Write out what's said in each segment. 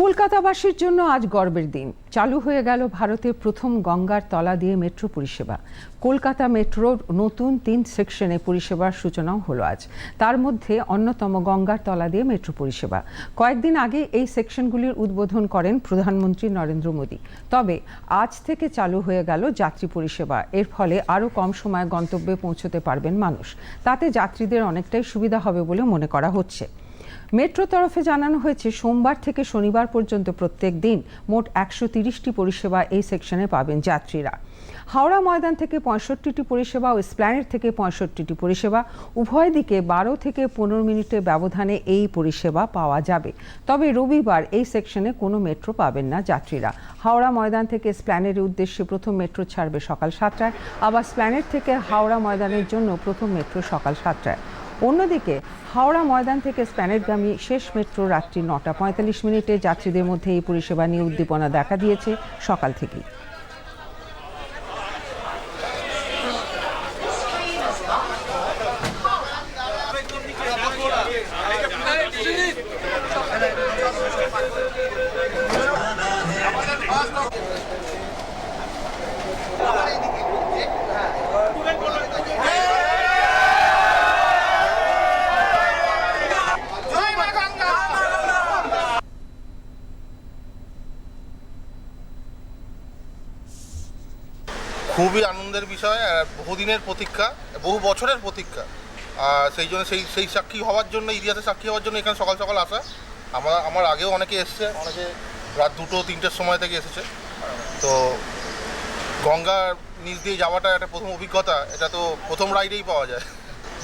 কলকাতাবাসীর জন্য আজ গর্বের দিন। চালু হয়ে গেল ভারতের প্রথম গঙ্গার তলা দিয়ে মেট্রো পরিষেবা। কলকাতা মেট্রোর নতুন তিন সেকশনে পরিষেবার সূচনাও হলো আজ। তার মধ্যে অন্যতম গঙ্গার তলা দিয়ে মেট্রো পরিষেবা। কয়েকদিন আগে এই সেকশনগুলির উদ্বোধন করেন প্রধানমন্ত্রী নরেন্দ্র মোদী। তবে আজ থেকে চালু হয়ে গেল যাত্রী পরিষেবা। এর ফলে আরও কম সময়ে গন্তব্যে পৌঁছতে পারবেন মানুষ। তাতে যাত্রীদের অনেকটাই সুবিধা হবে বলে মনে করা হচ্ছে। মেট্রো তরফে জানানো হয়েছে, সোমবার থেকে শনিবার পর্যন্ত প্রত্যেক দিন মোট একশো তিরিশটি পরিষেবা এই সেকশনে পাবেন যাত্রীরা। হাওড়া ময়দান থেকে পঁয়ষট্টিটি পরিষেবা ও স্প্ল্যানেট থেকে পঁয়ষট্টিটি পরিষেবা, উভয় দিকে বারো থেকে পনেরো মিনিটের ব্যবধানে এই পরিষেবা পাওয়া যাবে। তবে রবিবার এই সেকশনে কোনো মেট্রো পাবেন না যাত্রীরা। হাওড়া ময়দান থেকে স্প্ল্যানেটের উদ্দেশ্যে প্রথম মেট্রো ছাড়বে সকাল সাতটায়। আবার স্প্ল্যানেট থেকে হাওড়া ময়দানের জন্য প্রথম মেট্রো সকাল সাতটায়। অন্যদিকে, হাওড়া ময়দান থেকে স্প্যানেটগামী শেষ মেট্রো রাত্রি নটা পঁয়তাল্লিশ মিনিটে যাত্রীদের মধ্যে এই পরিষেবা নিয়ে উদ্দীপনা দেখা দিয়েছে সকাল থেকেই। খুবই আনন্দের বিষয়, আর বহুদিনের প্রতীক্ষা, বহু বছরের প্রতীক্ষা। আর সেই জন্য সেই সেই সাক্ষী হওয়ার জন্য, ইতিহাসের সাক্ষী হওয়ার জন্য এখানে সকাল সকাল আসা। আমার আমার আগেও অনেকে এসছে, অনেকে রাত দুটো, তিনটের সময় থেকে এসেছে। তো গঙ্গার নিচ দিয়ে যাওয়াটা একটা প্রথম অভিজ্ঞতা, এটা তো প্রথম রাইডেই পাওয়া যায়।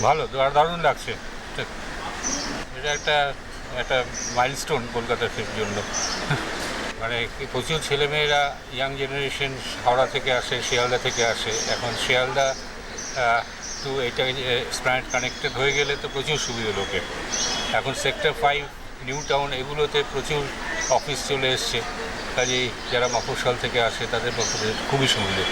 ভালো দার- দারুণ লাগছে। এটা একটা একটা মাইলস্টোন কলকাতার জন্য। মানে প্রচুর ছেলেমেয়েরা ইয়াং জেনারেশন হাওড়া থেকে আসে, শিয়ালদা থেকে আসে। এখন শিয়ালদা টু এটা স্প্রাইট কানেক্টেড হয়ে গেলে তো প্রচুর সুবিধা লোকের। এখন সেক্টর ফাইভ নিউ টাউন এগুলোতে প্রচুর অফিস চলে এসছে। কাজেই যারা মফস্বল থেকে আসে তাদের পক্ষে খুবই সুবিধে।